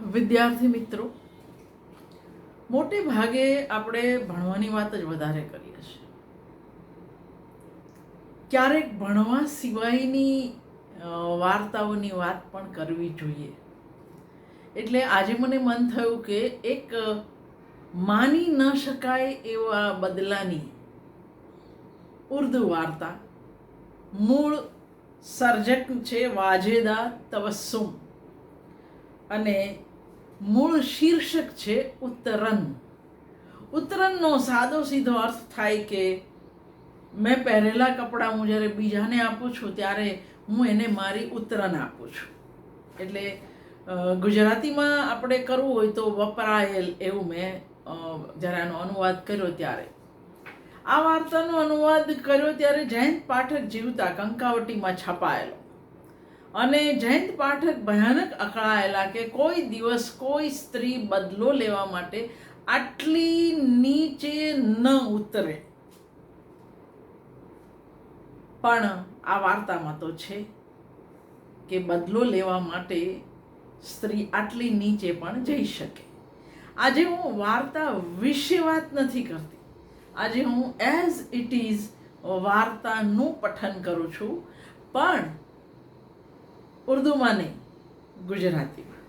વિદ્યાર્થી મિત્રો, મોટે ભાગે આપણે ભણવાની વાત જ વધારે કરીએ છીએ. ક્યારેક ભણવા સિવાયની વાર્તાઓની વાત પણ કરવી જોઈએ. એટલે આજે મને મન થયું કે એક માની ન શકાય એવા બદલાની ઉર્દુ વાર્તા, મૂળ સર્જક છે વાજેદા તવસ્સુમ. અને મૂળ શીર્ષક છે ઉત્તરન. ઉત્તરનનો સાદો સીધો અર્થ થાય કે, મેં પહેરેલા કપડાં હું જ્યારે બીજાને આપું છું, ત્યારે હું એને મારી ઉત્તરન આપું છું. એટલે ગુજરાતીમાં આપણે કરવું હોય તો વપરાયેલ એવું મેં જ્યારે આનો અનુવાદ કર્યો ત્યારે. આ વાર્તાનો અનુવાદ કર્યો ત્યારે જયંત પાઠક જીવતા કંકાવટીમાં છપાયેલો. અને જયંત પાઠક ભયાનક અકળાયેલા કે કોઈ દિવસ કોઈ સ્ત્રી બદલો લેવા માટે આટલી નીચે ન ઉતરે. પણ આ વાર્તામાં તો છે કે બદલો લેવા માટે સ્ત્રી આટલી નીચે પણ જઈ શકે. આજે હું વાર્તા વિશે વાત નથી કરતી. આજે હું એઝ ઇટ ઇઝ વાર્તાનું પઠન કરું છું. પણ ઉર્દુમાં નહીં, ગુજરાતીમાં.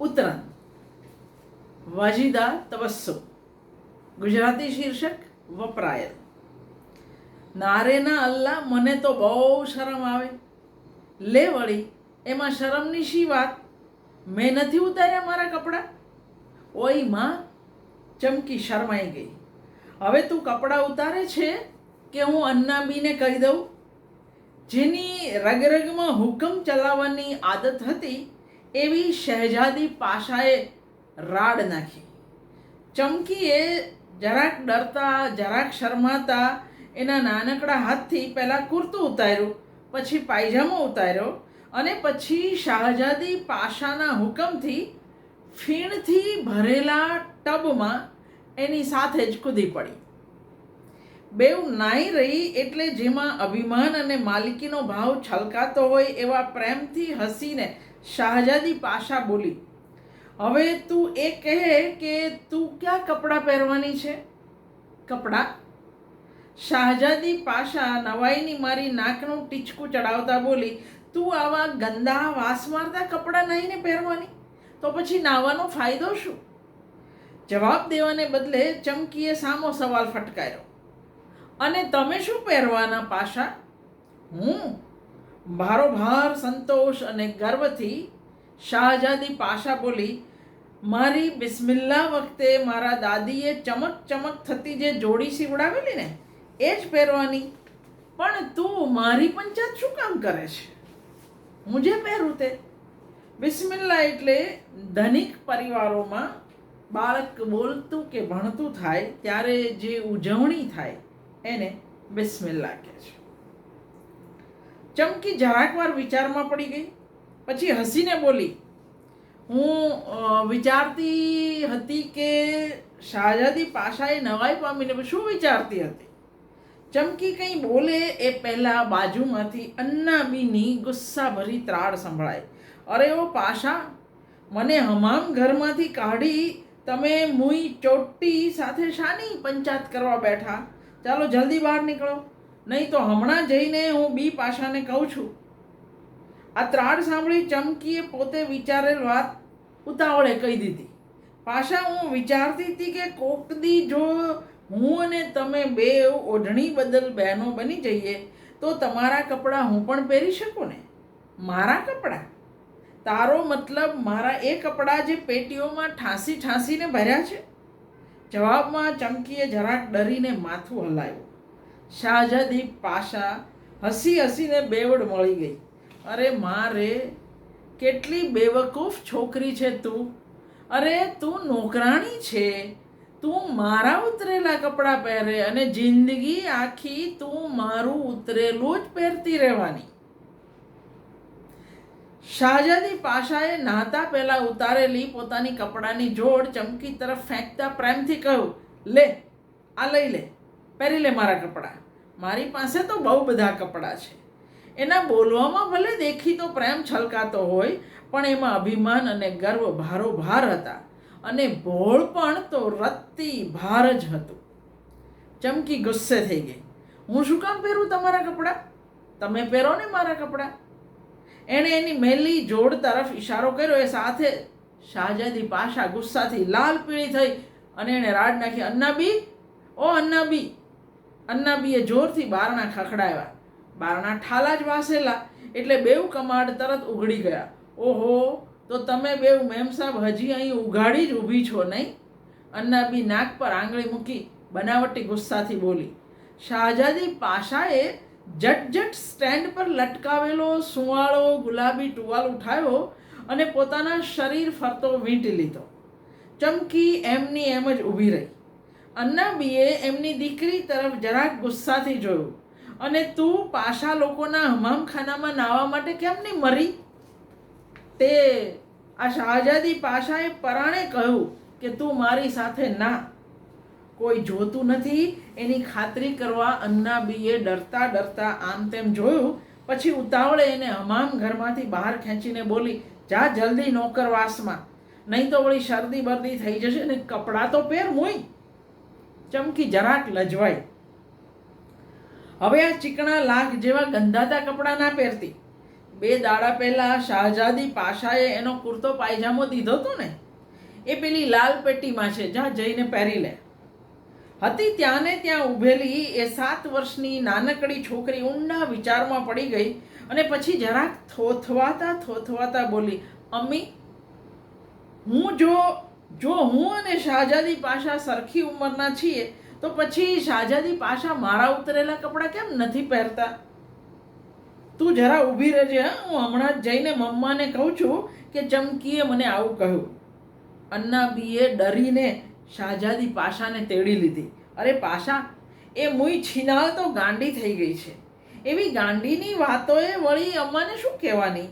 ઉત્તરાયણ. વાજીદા તબસ્સો. ગુજરાતી શીર્ષક, વપરાયેલ. નારેના અલ્લાહ મને તો બહુ શરમ આવે. લે વળી, એમાં શરમની શી વાત? મેં નથી ઉતાર્યા મારા કપડાં? ઓયમાં, ચમકી શરમાઈ ગઈ. હવે તું કપડાં ઉતારે છે કે હું અન્નાબીને કહી દઉં? જેની રગરગમાં હુકમ ચલાવવાની આદત હતી, એવી શહેજાદી પાશાએ રાડ નાખી. ચમકીએ જરાક ડરતા, જરાક શરમાતા એના નાનકડા હાથથી પહેલાં કુર્તું ઉતાર્યું, પછી પાયજામો ઉતાર્યો અને પછી શાહજાદી પાશાના હુકમથી ફીણથી ભરેલા ટબમાં એની સાથે જ કૂદી પડી. બેવ નાઈ રહી એટલે જેમાં અભિમાન અને માલિકીનો ભાવ છલકાતો હોય એવા પ્રેમથી હસીને શાહજાદી પાશા બોલી, હવે તું એ કહે કે તું ક્યાં કપડાં પહેરવાની છે? કપડાં? શાહજાદી પાશા નવાઈની મારી નાકનું ટીચકું ચડાવતા બોલી, તું આવા ગંદા વાસ મારતા કપડાં નાહીને પહેરવાની? તો પછી નાવાનો ફાયદો શું? જવાબ દેવાને બદલે ચમકીએ સામો સવાલ ફટકાર્યો અને તમે શું પહેરવાના પાશા હું? ભારોભાર સંતોષ અને ગર્વથી શાહજાદી પાશા બોલી, મારી બિસ્મિલ્લા વખતે મારા દાદીએ ચમક ચમક થતી જે જોડી સીવડાવેલી ને, એ જ પહેરવાની. પણ તું મારી પંચાયત શું કામ કરે છે? હું જે પહેરું તે. બિસ્મિલ્લા એટલે ધનિક પરિવારોમાં બાળક બોલતું કે ભણતું થાય, ત્યારે જે ઉજવણી થાય એને બિસ્મિલ્લા કહે છે. ચમકી જરાક વાર વિચારમાં પડી ગઈ, પછી હસીને બોલી, હું વિચારતી હતી કે શાહજાદી પાશાએ નવાઈ પામીને શું વિચારતી હતી? ચમકી કંઈ બોલે એ પહેલાં બાજુમાંથી અન્નાબીની ગુસ્સાભરી ત્રાડ સંભળાય. અરે ઓ પાશા, મને હમામ ઘરમાંથી કાઢી તમે મુઈ ચોટ્ટી સાથે શાની પંચાયત કરવા બેઠા? ચાલો જલ્દી બહાર નીકળો. નહીં તો હમણાં જઈને હું બી પાશાને કહું છું. આ ત્રાડ સાંભળી ચમકીએ પોતે વિચારેલ વાત ઉતાવળે કહી દીધી. પાશા હું વિચારતી હતી કે કોકદી જો હું અને તમે બે ઓઢણી બદલ બહેનો બની જઈએ, તો તમારા કપડાં હું પણ પહેરી શકું ને? મારા કપડાં? તારો મતલબ મારા એ કપડાં જે પેટીઓમાં ઠાંસી ઠાંસીને ભર્યા છે? જવાબમાં ચમકીએ જરાક ડરીને માથું હલાવ્યું. શાહજાદી પાશા હસી હસીને બેવડ મળી ગઈ. અરે મારે, કેટલી બેવકૂફ છોકરી છે તું. અરે તું નોકરાણી છે. તું મારા ઉતરેલા કપડાં પહેરે અને જિંદગી આખી તું મારું ઉતરેલું જ પહેરતી રહેવાની. શાહજાદી પાશાએ નાતા પહેલાં ઉતારેલી પોતાની કપડાની જોડ ચમકી તરફ ફેંકતા પ્રેમથી કહ્યું, લે, આ લઈ લે, પહેરી લે મારા કપડાં. મારી પાસે તો બહુ બધા કપડાં છે. એના બોલવામાં ભલે દેખીતો પ્રેમ છલકાતો હોય, પણ એમાં અભિમાન અને ગર્વ ભારોભાર હતા અને ભોળ પણ તો રત્તી ભાર જ હતું. ચમકી ગુસ્સે થઈ ગઈ. હું શું કામ પહેરું તમારા કપડાં? તમે પહેરો ને મારા કપડાં? એણે એની મેલી જોડ તરફ ઈશારો કર્યો. એ સાથે શાહજાદી પાશા ગુસ્સાથી લાલ પીળી થઈ અને એણે રાડ નાખી. અન્નાબી, ઓ અન્નાબી, અન્નાબીએ જોરથી બારણા ખખડાવ્યા. બારણા ઠાલા જ વાસેલા. એટલે બેઉ કમાડ તરત ઉઘડી ગયા. ઓહો, તો તમે બેઉ મેમ સાહેબ હજી અહીં ઉઘાડી જ ઊભી છો નહીં? અન્નાબી નાક પર આંગળી મૂકી બનાવટી ગુસ્સાથી બોલી. શાહજાદી પાશાએ જટ જટ સ્ટેન્ડ પર લટકાવેલો સુંવાળો ગુલાબી ટુવાલ ઉઠાવ્યો અને પોતાના શરીર ફરતો વીંટી લીધો. ચમકી એમની એમ જ ઊભી રહી. અન્નાબીએ એમની દીકરી તરફ જરાક ગુસ્સાથી જોયું. અને તું પાશા લોકોના હમામખાનામાં નાહવા માટે કેમ નહીં મરી? તે આ શાહજાદી પાશાએ પરાણે કહ્યું કે તું મારી સાથે ના. કોઈ જોતું નથી, એની ખાતરી કરવા અન્નાબીએ ડરતા ડરતા આમ તેમ જોયું. પછી ઉતાવળે એને હમામ ઘરમાંથી બહાર ખેંચીને બોલી, જા જલ્દી નોકરવાસમાં નહીં તો વળી શરદી બરદી થઈ જશે ને કપડાં તો પહેર મુઈ. ચમકી જરાક લજવાઈ. હવે આ ચીકણા લાખ જેવા ગંધાતા કપડાં ના પહેરતી. બે દાડા પહેલાં શાહજાદી પાશાએ એનો કુર્તો પાયજામો દીધો હતો ને? એ પેલી લાલ પેટીમાં છે. જ્યાં જઈને પહેરી લે. હતી ત્યાં ને ત્યાં ઊભેલી એ સાત વર્ષની નાનકડી છોકરી ઊંડા વિચારમાં પડી ગઈ અને પછી જરાક થોથવાતા થોથવાતા બોલી, અમ્મી, હું જો જો હું અને શાહજાદી પાશા સરખી ઉંમરના છીએ, તો પછી શાહજાદી પાશા મારા ઉતરેલા કપડાં કેમ નથી પહેરતા? તું જરા ઊભી રહેજે, હા? હું હમણાં જ જઈને મમ્માને કહું છું કે ચમકીએ મને આવું કહ્યું. અન્નાબીએ ડરીને શાહજાદી પાશાને તેડી લીધી. અરે પાશા એ મુઈ છીનાળ તો ગાંડી થઈ ગઈ છે. એવી ગાંડીની વાતોએ વળી અમ્માને શું કહેવાની?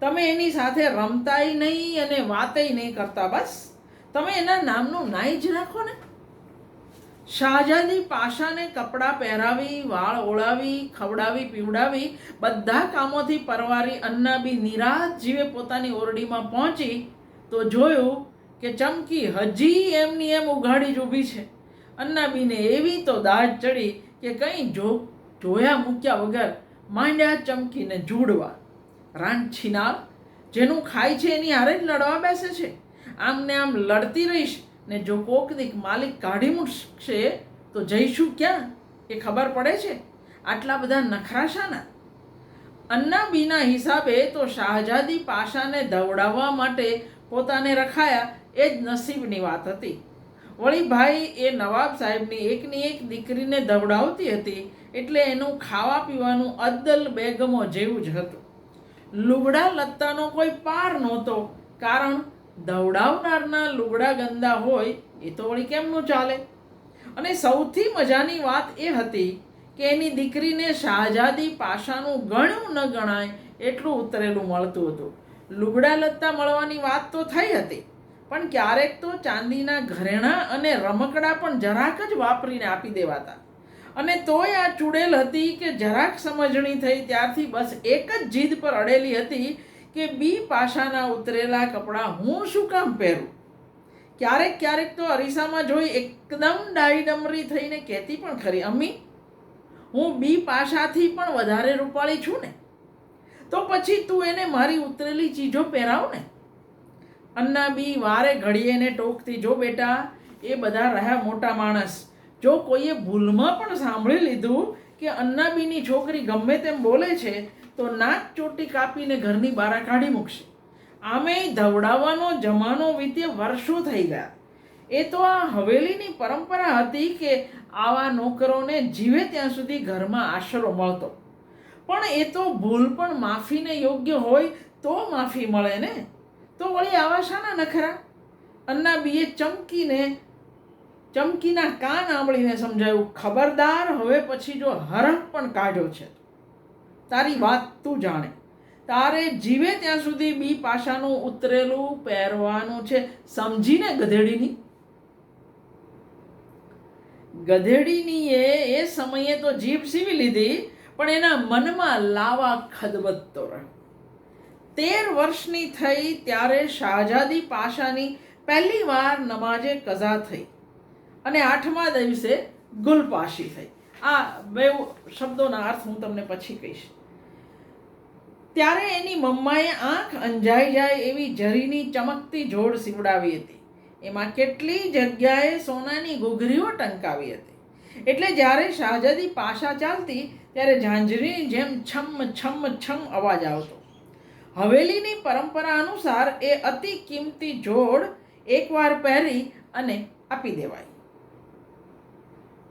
તમે એની સાથે રમતાય નહીં અને વાતય નહીં કરતા બસ? તમે એના નામનું નાઈ જ રાખો ને? શાહજાદી પાશાને કપડાં પહેરાવી, વાળ ઓળાવી, ખવડાવી, પીવડાવી, બધા કામોથી પરવારી અન્નાબી નિરાત જીવે પોતાની ઓરડીમાં પહોંચી તો જોયું કે ચમકી હજી એમની એમ ઉઘાડી જ ઊભી છે. અન્નાબીને એવી તો દાજ ચડી કે કંઈ જો જોયા મૂક્યા વગર માંડ્યા ચમકીને જુડવા. રાન છીનાર જેનું ખાય છે એની હારે જ લડવા બેસે છે. આમને આમ લડતી રહીશ ને જો કોક દીક માલિક કાઢી મૂકશે તો જઈશું ક્યાં? એ ખબર પડે છે? આટલા બધા નખરાશાના. અન્નાબીના હિસાબે તો શાહજાદી પાશાને દવડાવવા માટે પોતાને રખાયા એ જ નસીબની વાત હતી. વળી ભાઈ એ નવાબ સાહેબની એકની એક દીકરીને દવડાવતી હતી એટલે એનું ખાવા પીવાનું અદ્દલ બેગમો જેવું જ હતું. લુગડા લત્તાનો કોઈ પાર નહોતો, કારણ દવડાવનારના લુગડા ગંદા હોય એ તો વળી કેમનું ચાલે? અને સૌથી મજાની વાત એ હતી કે એની દીકરીને શાહજાદી પાશાનું ગણ્યું ન ગણાય એટલું ઉતરેલું મળતું હતું. લુગડા લત્તા મળવાની વાત તો થઈ હતી. પણ ક્યારેક તો ચાંદીના ઘરેણાં અને રમકડા પણ જરાક જ વાપરીને આપી દેવાતા. અને તોય આ ચૂડેલ હતી કે જરાક સમજણી થઈ ત્યારથી બસ એક જ જીદ પર અડેલી હતી કે બી પાશાના ઉતરેલા કપડાં હું શું કામ પહેરું? ક્યારેક ક્યારેક તો અરીસામાં જોઈ એકદમ ડાયડમરી થઈને કહેતી પણ ખરી, અમ્મી, હું બી પાશાથી પણ વધારે રૂપાળી છું ને? તો પછી તું એને મારી ઉતરેલી ચીજો પહેરાવ ને અન્ના બી વારે ઘડીએ ને ટોકતી, જો બેટા, એ બધા રહ્યા મોટા માણસ. જો કોઈએ ભૂલમાં પણ સાંભળી લીધું કે અન્નાબીની છોકરી ગમે તેમ બોલે છે, તો નાક ચોટી કાપીને ઘરની બહાર કાઢી મૂકશે. આમે ધવડાવવાનો જમાનો વીતે વર્ષો થઈ ગયા. એ તો આ હવેલીની પરંપરા હતી કે આવા નોકરોને જીવે ત્યાં સુધી ઘરમાં આશરો મળતો. પણ એ તો ભૂલ પણ માફીને યોગ્ય હોય તો માફી મળે ને? તો વળી આવા શાના નખરા? અન્નાબીએ ચમકીને, ચમકીના કાન આંબળીને સમજાયું, ખબરદાર, હવે પછી જો હરખ પણ કાઢ્યો છે. તારી વાત તું જાણે. તારે જીવે ત્યાં સુધી બી પાશાનું ઉતરેલું પહેરવાનું છે. સમજીને ગધેડીની? ગધેડીની એ એ સમયે તો જીભ સીવી લીધી, પણ એના મનમાં લાવા ખદબદતો રહ્યો. તેર વર્ષની થઈ ત્યારે શાહજાદી પાશાની પહેલી વાર નમાજે કઝા થઈ અને આઠમા દિવસે ગુલપાશી થઈ. આ બે શબ્દોના અર્થ હું તમને પછી કહીશ. ત્યારે એની મમ્માએ આંખ અંજાઈ જાય એવી જરીની ચમકતી જોડ સીવડાવી હતી. એમાં કેટલી જગ્યાએ સોનાની ઘૂઘરીઓ ટંકાવી હતી. એટલે જ્યારે શાહજાદી પાશા ચાલતી, ત્યારે ઝાંઝરીની જેમ છમ છમ છમ અવાજ આવતો. હવેલીની પરંપરા અનુસાર એ અતિ કિંમતી જોડ એકવાર પહેરી અને આપી દેવાય.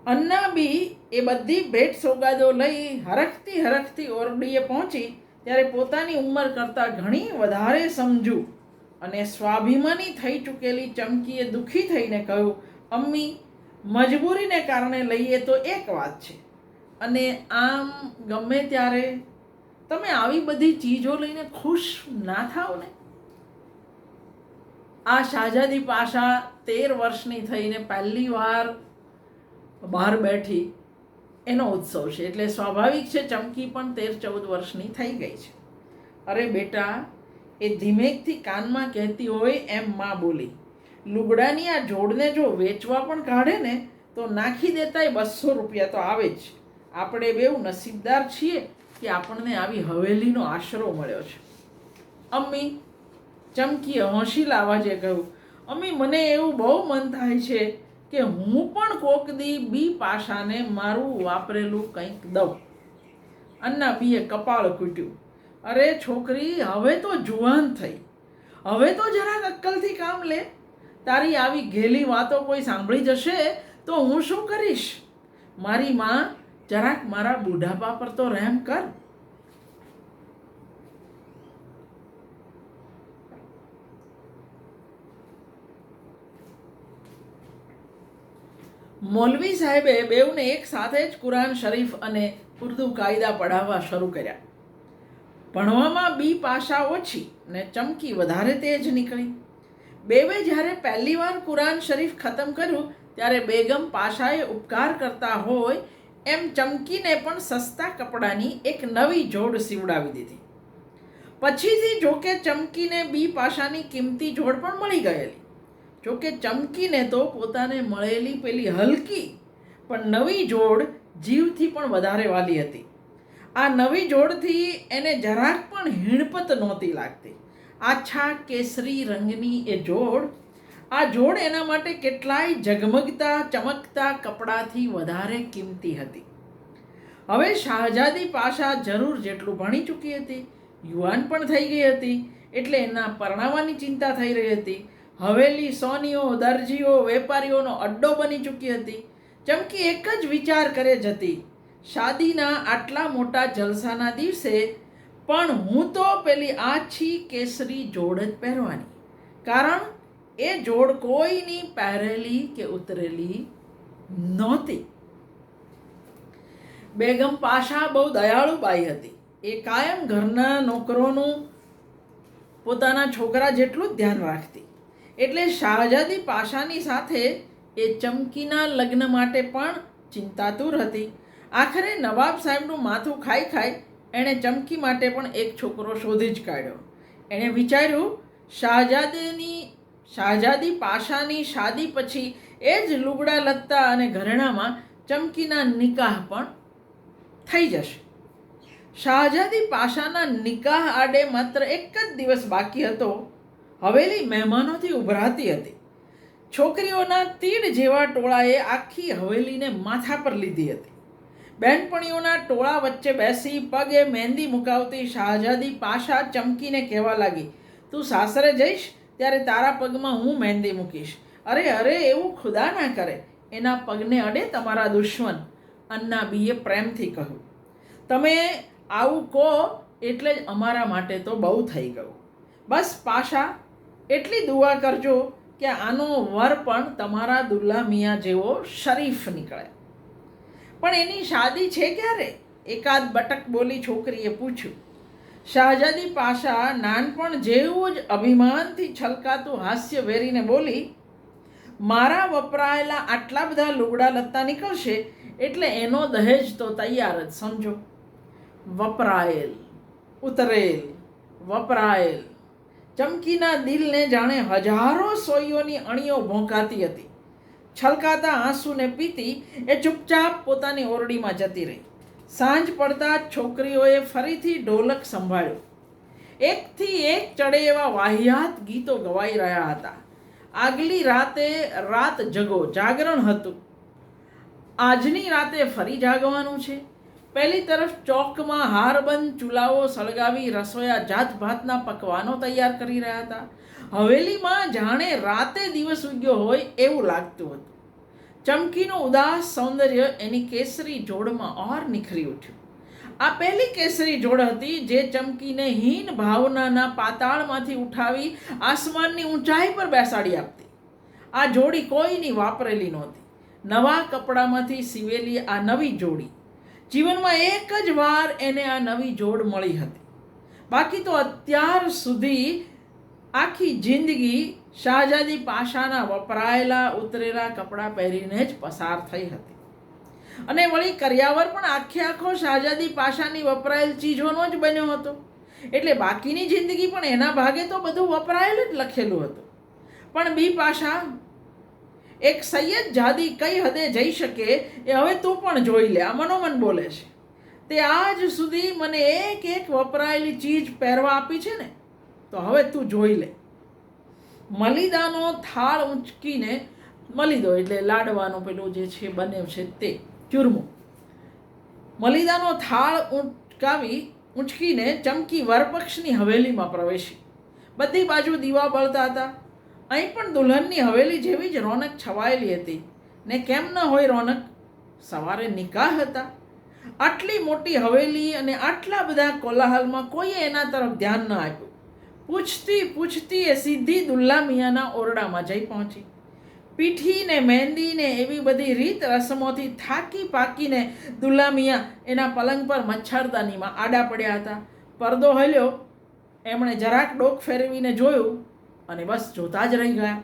અન્ના બી એ બધી ભેટ સોગાદો લઈ હરખતી હરખતી ઓરડીએ પહોંચી ત્યારે પોતાની ઉંમર કરતાં ઘણી વધારે સમજુ અને સ્વાભિમાની થઈ ચૂકેલી ચમકીએ દુઃખી થઈને કહ્યું, અમ્મી, મજબૂરીને કારણે લઈએ તો એક વાત છે. અને આમ ગમે ત્યારે તમે આવી બધી ચીજો લઈને ખુશ ના થાઓ ને? આ શાહજાદી પાશા તેર વર્ષની થઈને પહેલી વાર બહાર બેઠી એનો ઉત્સવ છે. એટલે સ્વાભાવિક છે, ચમકી પણ તેર ચૌદ વર્ષની થઈ ગઈ છે. અરે બેટા, એ ધીમેકથી કાનમાં કહેતી હોય એમ માં બોલી, લુગડાની આ જોડને જો વેચવા પણ કાઢે ને, તો નાખી દેતાય બસો રૂપિયા તો આવે જ. આપણે બેઉ નસીબદાર છીએ કે આપણને આવી હવેલીનો આશરો મળ્યો છે. અમ્મી, ચમકી હોંશીલા અવાજે કહ્યું. અમ્મી, મને એવું બહુ મન થાય છે કે હું પણ કોક દી બી પાશાને મારું વાપરેલું કંઈક દઉં. અન્ના બીએ કપાળ કૂટ્યું અરે છોકરી, હવે તો જુવાન થઈ. હવે તો જરાક અક્કલથી કામ લે. તારી આવી ઘેલી વાતો કોઈ સાંભળી જશે તો હું શું કરીશ? મારી માં જરાક મારા બુઢાપા પર તો રહેમ કર. મૌલવી સાહેબે બેઉને એક સાથે જ કુરાન શરીફ અને ઉર્દુ કાયદા પઢાવવા શરૂ કર્યા. ભણવામાં બી પાશા ઓછી ને ચમકી વધારે તેજ નીકળી. બેવે જ્યારે પહેલી વાર કુરાન શરીફ ખતમ કર્યું, ત્યારે બેગમ પાશાએ ઉપકાર કરતા હોય એમ ચમકીને પણ સસ્તા કપડાની એક નવી જોડ સીવડાવી દીધી. પછીથી જોકે ચમકીને બી પાશાની કિંમતી જોડ પણ મળી ગયેલી. જોકે ચમકીને તો પોતાને મળેલી પેલી હલકી, પણ નવી જોડ જીવથી પણ વધારે વાલી હતી. આ નવી જોડથી એને જરાક પણ હીણપત નહોતી લાગતી. આછા કેસરી રંગની એ જોડ આ જોડ એના માટે કેટલાય ઝગમગતા, ચમકતા કપડાથી વધારે કિંમતી હતી. હવે શાહજાદી પાશા જરૂર જેટલું ભણી ચૂકી હતી, યુવાન પણ થઈ ગઈ હતી, એટલે એના પરણાવવાની ચિંતા થઈ રહી હતી. હવેલી સોનીઓ, દરજીઓ, વેપારીઓનો અડ્ડો બની ચૂકી હતી. ચમકી એક જ વિચાર કરે જ હતી શાદીના આટલા મોટા જલસાના દિવસે પણ હું તો પેલી આછી કેસરી જોડ જ પહેરવાની. કારણ એ જોડ કોઈની પહેરેલી કે ઉતરેલી નહોતી. બેગમ પાશા બહુ દયાળુ બાઈ હતી. એ કાયમ ઘરના નોકરોનું પોતાના છોકરા જેટલું જ ધ્યાન રાખતી. એટલે શાહજાદી પાશાની સાથે એ ચમકીના લગ્ન માટે પણ ચિંતાતુર હતી. આખરે નવાબ સાહેબનું માથું ખાઈ ખાઈ એણે ચમકી માટે પણ એક છોકરો શોધી જ કાઢ્યો. એણે વિચાર્યું શાહજાદીની શાહજાદી પાશાની શાદી પછી એ જ લુગડા લત્તા અને ઘરેણામાં ચમકીના નિકાહ પણ થઈ જશે. શાહજાદી પાશાના નિકાહ આડે માત્ર એક જ દિવસ બાકી હતો. હવેલી મહેમાનોથી ઉભરાતી હતી. છોકરીઓના તીડ જેવા ટોળાએ આખી હવેલીને માથા પર લીધી હતી. બહેનપણીઓના ટોળા વચ્ચે બેસી પગે મહેંદી મુકાવતી શાહજાદી પાશા ચમકીને કહેવા લાગી, તું સાસરે જઈશ? ત્યારે તારા પગમાં હું મહેંદી મૂકીશ. અરે અરે, એવું ખુદા ના કરે. એના પગને અડે તમારા દુશ્મન. અન્ના બીએ પ્રેમથી કહ્યું. તમે આવું કહો એટલે જ અમારા માટે તો બહુ થઈ ગયું. બસ પાશા એટલી દુઆ કરજો કે આનો વર પણ તમારા દુલ્લા મિયા જેવો શરીફ નીકળે. પણ એની શાદી છે ક્યારે? એકાદ બટક બોલી છોકરીએ પૂછ્યું. શાહજાદી પાશા નાનપણ જેવું જ અભિમાનથી છલકાતું હાસ્ય વેરીને બોલી, મારા વપરાયેલા આટલા બધા લુગડા લત્તા નીકળશે, એટલે એનો દહેજ તો તૈયાર જ, સમજો. વપરાયેલ, ઉતરેલ, વપરાયેલ. ચમકીના દિલને જાણે હજારો સોઈઓની અણીઓ ભોંકાતી હતી. છલકાતા આંસુને પીતી એ ચૂપચાપ પોતાની ઓરડીમાં જતી રહી. સાંજ પડતા છોકરીઓએ ફરીથી ઢોલક સંભાળ્યો. એકથી એક ચડે એવા વાહિયાત ગીતો ગવાઈ રહ્યા હતા. આગલી રાતે રાત જગો જાગરણ હતું. આજની રાતે ફરી જાગવાનું છે. પહેલી તરફ ચોકમાં હારબંધ ચૂલાઓ સળગાવી રસોયા જાત ભાતના પકવાનો તૈયાર કરી રહ્યા હતા. હવેલીમાં જાણે રાતે દિવસ ઉગ્યો હોય એવું લાગતું હતું. ચમકીનું ઉદાસ સૌંદર્ય એની કેસરી જોડમાં ઓર નિખરી ઉઠ્યું. આ પહેલી કેસરી જોડ હતી જે ચમકીને હીન ભાવનાના પાતાળમાંથી ઉઠાવી આસમાનની ઊંચાઈ પર બેસાડી આપતી. આ જોડી કોઈની વાપરેલી નહોતી. નવા કપડામાંથી સીવેલી આ નવી જોડી. જીવનમાં એક જ વાર એને આ નવી જોડ મળી હતી. બાકી તો અત્યાર સુધી આખી જિંદગી શાહજાદી પાશાના વપરાયેલા ઉતરેલા કપડાં પહેરીને જ પસાર થઈ હતી. અને વળી કર્યાવર પણ આખે આખો શાહજાદી પાશાની વપરાયેલ ચીજોનો જ બન્યો હતો. એટલે બાકીની જિંદગી પણ એના ભાગે તો બધું વપરાયેલ જ લખેલું હતું. પણ બી પાશા, એક સૈયદ જાદી કઈ હદે જઈ શકે એ હવે તું પણ જોઈ લે, આ મનોમન બોલે છે. તે આજ સુધી મને એક એક વપરાયેલી ચીજ પહેરવા આપી છે ને? તો હવે તું જોઈ લે. મલિદાનો થાળ ઊંચકીને, મલિદો એટલે લાડવાનું પેલું જે છે, બને છે તે, ચૂરમું. મલિદાનો થાળ ઊંચકાવી, ઊંચકીને ચમકી વરપક્ષની હવેલીમાં પ્રવેશી બધી બાજુ દીવા બળતા હતા. અહીં પણ દુલ્હનની હવેલી જેવી જ રોનક છવાયેલી હતી. ને કેમ ન હોય રોનક? સવારે નિકાહ હતા. આટલી મોટી હવેલી અને આટલા બધા કોલાહલમાં કોઈએ એના તરફ ધ્યાન ન આપ્યું. પૂછતી પૂછતી એ સીધી દુલ્લા મિયાના ઓરડામાં જઈ પહોંચી. પીઠીને, મહેંદીને એવી બધી રીત રસમોથી થાકી પાકીને દુલ્લા મિયા એના પલંગ પર મચ્છરદાનીમાં આડા પડ્યા હતા. પરદો હલ્યો. એમણે જરાક ડોક ફેરવીને જોયું અને બસ જોતા જ રહી ગયા.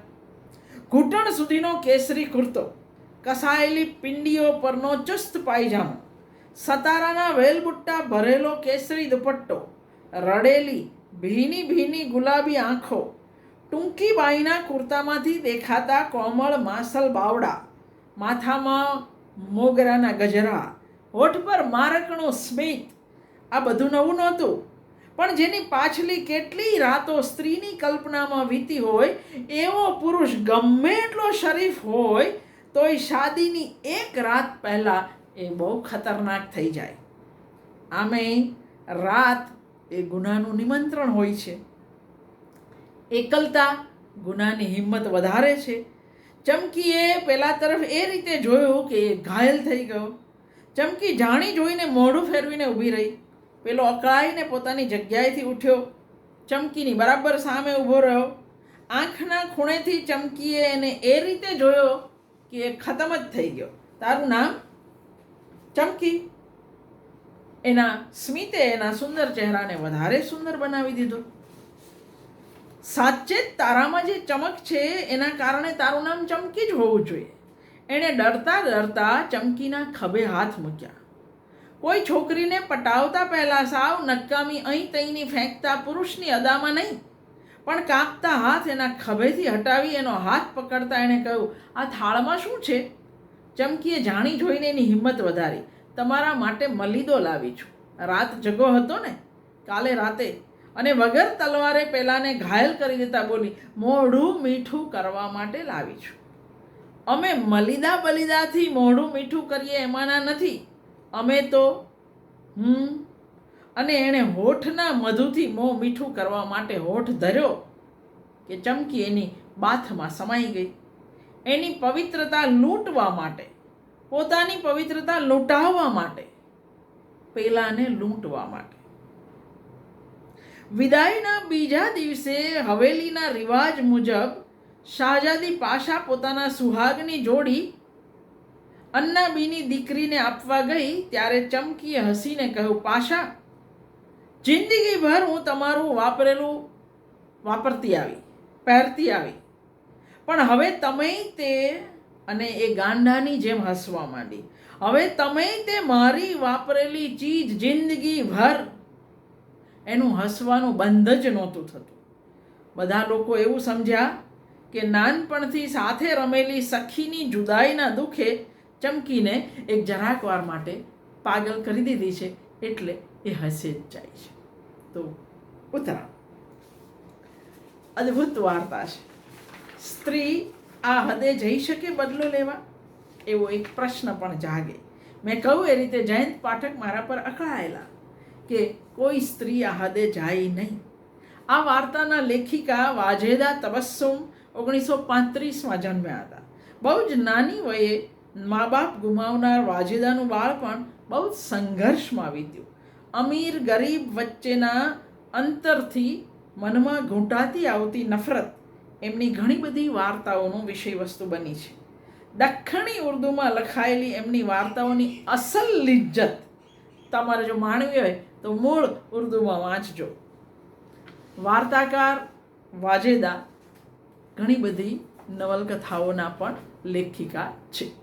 ઘૂંટણ સુધીનો કેસરી કુર્તો, કસાયેલી પિંડીઓ પરનો ચુસ્ત પાયજામો, સતારાના વેલબુટ્ટા ભરેલો કેસરી દુપટ્ટો, રડેલી ભીની ભીની ગુલાબી આંખો. ટૂંકી બાઈના કુર્તામાંથી દેખાતા કોમળ માસલ બાવડા. માથામાં મોગરાના ગજરા હોઠ પર મારકણું સ્મિત. આ બધું નવું નહોતું. પણ જેની પાછલી કેટલી રાતો સ્ત્રીની કલ્પનામાં વીતી હોય, એવો પુરુષ ગમે એટલો શરીફ હોય, તોય શાદીની એક રાત પહેલાં એ બહુ ખતરનાક થઈ જાય. આમે રાત એ ગુનાનું નિમંત્રણ હોય છે. એકલતા ગુનાની હિંમત વધારે છે. ચમકીએ પેલા તરફ એ રીતે જોયું કે એ ઘાયલ થઈ ગયો. ચમકી જાણી જોઈને મોઢું ફેરવીને ઊભી રહી. પેલો અકળાઈને પોતાની જગ્યાએથી ઉઠ્યો. ચમકીની બરાબર સામે ઊભો રહ્યો. આંખના ખૂણેથી ચમકીએ એને એ રીતે જોયો કે એ ખતમ જ થઈ ગયો. તારું નામ? ચમકી. એના સ્મિતે, એના સુંદર ચહેરાને વધારે સુંદર બનાવી દીધો. સાચે તારામાં જે ચમક છે, એના કારણે તારું નામ ચમકી જ હોવું જોઈએ. એણે ડરતા ડરતા ચમકીના ખભે હાથ મૂક્યા. કોઈ છોકરીને પટાવતા પહેલાં સાવ નકામી અહીં તહીંની ફેંકતા પુરુષની અદામાં નહીં, પણ કાપતા હાથ એના ખભેથી હટાવી એનો હાથ પકડતા એણે કહ્યું, આ થાળમાં શું છે? ચમકીએ જાણી જોઈને એની હિંમત વધારી. તમારા માટે મલિદો લાવી છું. રાત જગો હતો ને, કાલે રાતે. અને વગર તલવારે પહેલાંને ઘાયલ કરી દેતા બોલી મોઢું મીઠું કરવા માટે લાવી છું. અમે મલિદા બલિદાથી મોઢું મીઠું કરીએ એમાંના નથી. અમે તો, હમ, અને એણે હોઠના મધુથી મોં મીઠું કરવા માટે હોઠ ધર્યો કે ચમકી એની બાથમાં સમાઈ ગઈ. એની પવિત્રતા લૂંટવા માટે પોતાની પવિત્રતા લૂંટાવવા માટે પેલાને લૂંટવા માટે. વિદાયના બીજા દિવસે હવેલીના રિવાજ મુજબ શાહજાદી પાશા પોતાના સુહાગની જોડી અન્નાબીની દીકરીને આપવા ગઈ, ત્યારે ચમકીએ હસીને કહ્યું, પાશા, જિંદગીભર હું તમારું વાપરેલું, વાપરતી આવી, પહેરતી આવી. પણ હવે તમે તે અને એ ગાંડાની જેમ હસવા માંડી. હવે તમે તે મારી વાપરેલી ચીજ જિંદગી ભર એનું હસવાનું બંધ જ નહોતું થતું. બધા લોકો એવું સમજ્યા કે નાનપણથી સાથે રમેલી સખીની જુદાઈના દુઃખે ચમકીને એક જરાક વાર માટે પાગલ કરી દીધી છે એટલે એ હસે જ જાય છે. તો ઉતરા અદ્ભુત વાર્તા છે. સ્ત્રી આ હદે જઈ શકે બદલો લેવા? એવો એક પ્રશ્ન પણ જાગે. મેં કહ્યું એ રીતે જયંત પાઠક મારા પર અકળાયેલા કે કોઈ સ્ત્રી આ હદે જાય નહીં. આ વાર્તાના લેખિકા વાજેદા તબસ્સુમ ઓગણીસો પાંત્રીસમાં જન્મ્યા હતા. બહુ જ નાની વયે મા બાપ ગુમાવનાર વાજેદાનું બાળપણ બહુ જ સંઘર્ષમાં વીત્યું. અમીર ગરીબ વચ્ચેના અંતરથી મનમાં ઘૂંટાતી આવતી નફરત એમની ઘણી બધી વાર્તાઓનું વિષય વસ્તુ બની છે. દખ્ખણી ઉર્દુમાં લખાયેલી એમની વાર્તાઓની અસલ લિજ્જત તમારે જો માણવી હોય તો મૂળ ઉર્દુમાં વાંચજો. વાર્તાકાર વાજેદા ઘણી બધી નવલકથાઓના પણ લેખિકા છે.